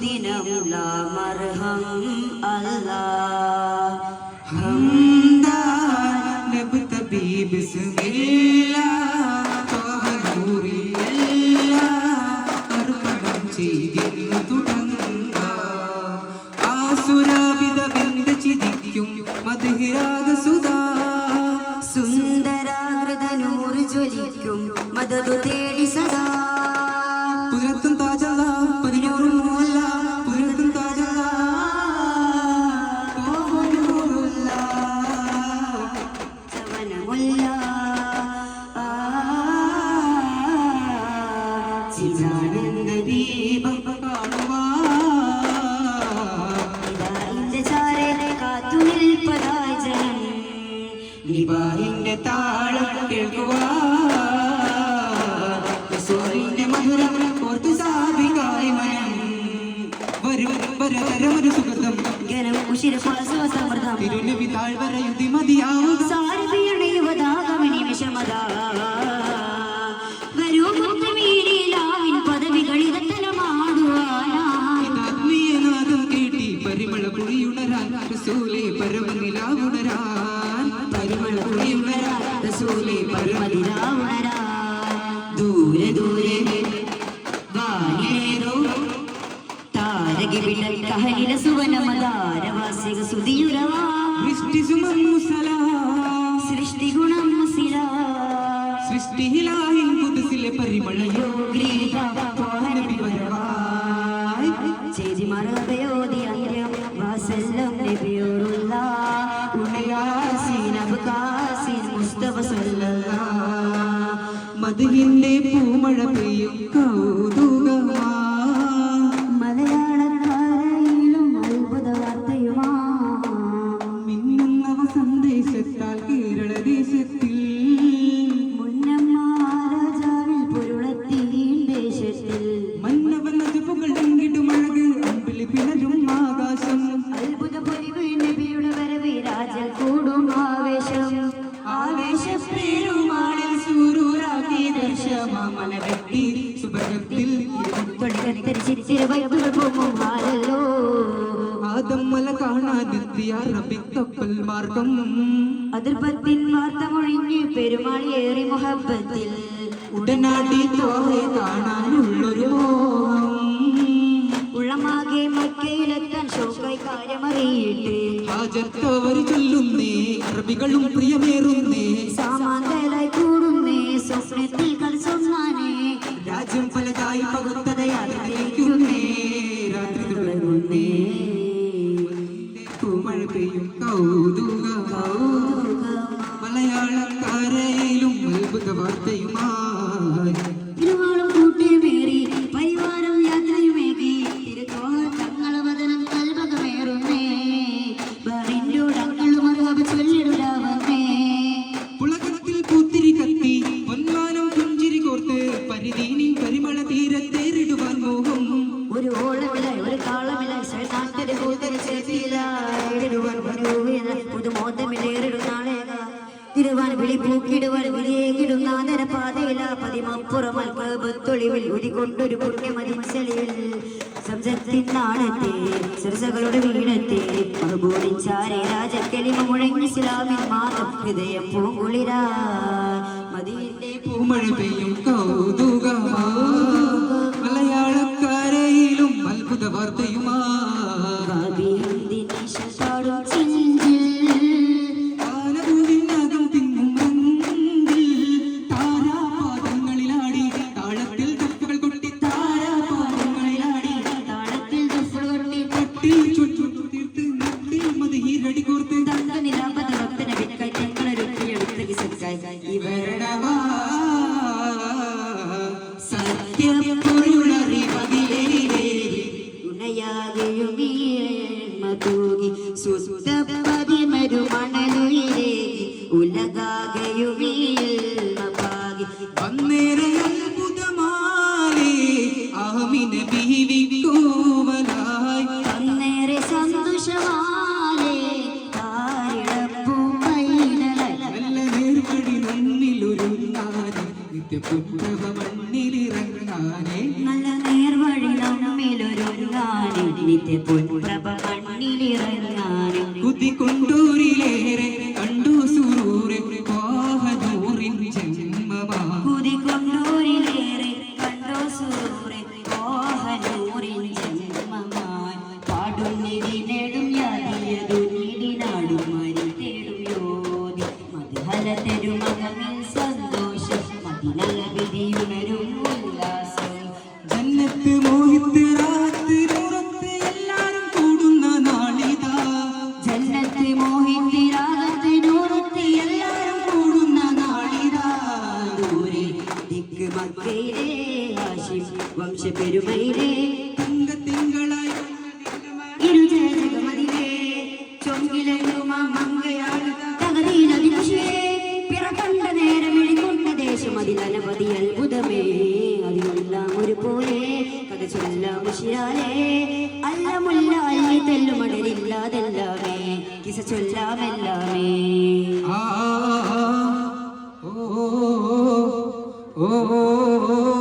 സുദിനം ലാ മർഹം അല്ലാ. നബി ബിസ്മില്ലാ ത്വഹ നൂറില്ലാ അർപ്പണം ചെയ്തിരുന്നു തുടങ്ങ ആസുരാവിധ ബന്ധ ചിരിക്കും മധുരാഗ സുധാ സുന്ദരാകൃത നൂറ് ജ്വലിക്കും മദതു തേടി സദാ. നിബാഹിന്റെ താളം കേൾക്കുക റസൂലിന്റെ മധുരം ഓർത്തു സാധിക്കായി മനം വരും വരവരമൊരു സുഗന്ധം ഗനം ഉശിര ശ്വാസവ സമൃദ്ധം. തിരുനബി താഴ്വരയുതി മതിയാവും സാരഥിയുടെ യുവതാകമനി വിഷമതാ. റസൂലേ പരമ ദൂരെ ദൂരെ വാനിലേതോ താരകി വിടൽ കഹലില സുവനമതാരവാസിക സുതിയുരവാ സൃഷ്ടി ഗുണം മുസിലാ. സൃഷ്ടിയിലായി കുതിസിലെ പരിമളയോ ഗ്രീത ചേരി മറവയോതി വാസല്ലം മധുവിന്റെ പൂമഴ പെയ്യും കൗതുകമാ ദർശമാമല വ്യക്തി സുഭഗത്തിൽ ആദം മല കാണാനെത്തിയ റബിക്കപ്പൽ മാർഗം. അതിർപ്പത്തിൻ വാർത്ത മൊഴിഞ്ഞ് പെരുമാളിയേറി മുഹബത്തിൽ. ഉടനാടി തോഹെ കാണാനുള്ളൊരു മോഹം. ഉള്ളമാകെ മക്കയിലെത്താൻ ഷോക്കായി കാര്യമറിയിട്ട്. ഹാജത്തവർ ചൊല്ലുന്നേ അറബികളും പ്രിയമേറുന്നേ സാമാന്തരായി സ്വപ്നത്തിൽ കളിച്ചൊന്നാനേ. രാജ്യം പലതായി പകുത്തതയായിരിക്കുന്നേ പുതുമോത്തമില്ലേറിടുന്നാളേക തിരുവാൻ വിളി പൂക്കിടുവാൻ വിളിയേകിടും നാദര പാതയില പതിമപ്പുറമൽ കബത്തൊളിവിൽ ഉദികൊണ്ടൊരു പുണ്യമതി മസലിയിൽ സംസത്തിൻ നാണത്തെ സിരസകളുടെ വീണത്തെ മറുപൂടിൻ ചാരെ രാജക്കെളിമ മുഴങ്ങി ഇസ്ലാമിൻ മാതം ഹൃദയം പൂങ്കുളിരാ മതിയിന്റെ പൂമഴ പെയ്യും മണലുയിരേ ഉലകാകയുമീൽമപാകി അന്നേരെ അത്ഭുതമാലേ ആമിന ബീവി കോവലായി അന്നേറെ സന്തോഷമാലേ നല്ല നേർവഴി നമ്മിലൊരുങ്ങാനെ നിത്യപുത്രവ നമ്മിലൊരുങ്ങാനേ നിന്റെ പൊൻപ്രഭ മണ്ണിലിറങ്ങാനും കുതിക്കൊണ്ടൂരിലേറെ കണ്ടു സുറൂറെ വാഹനൂറിൻ ജന്മമാ. കുതികൊണ്ടൂരിലേറെ കണ്ടോ സൂറെ ഓഹനൂറിൻ ജന്മമായി പാടുന്നിടി നേടും യാതിയതു നീടിനാടും മരി തേടും യോതി. മതിഹല തെരുമകമിൽ സന്തോഷം മതിനല്ല വിധിയുണരും ഉല്ലാസം ജന്നത്ത് മോഹിത്ത് വംശപെരുമയിലെ തങ്കത്തിങ്കളായി ഇരുജഗമതിലെ ചൊങ്കിലെഴുമ മങ്കയാണ് തകതീനദിനശേ പിറകണ്ട നേരം എഴുകൊണ്ട ദേശം അതിലനവധി അത്ഭുതമേ. അതിലെല്ലാം ഒരുപോലെ കഥ ചൊല്ലാം ഉഷിരാലേ അല്ലമുല്ല അല്ലി തെല്ലുമടലില്ലാതെല്ലാമേ കിസ ചൊല്ലാമെല്ലാമേ. ആ ഓ ഓ ഓ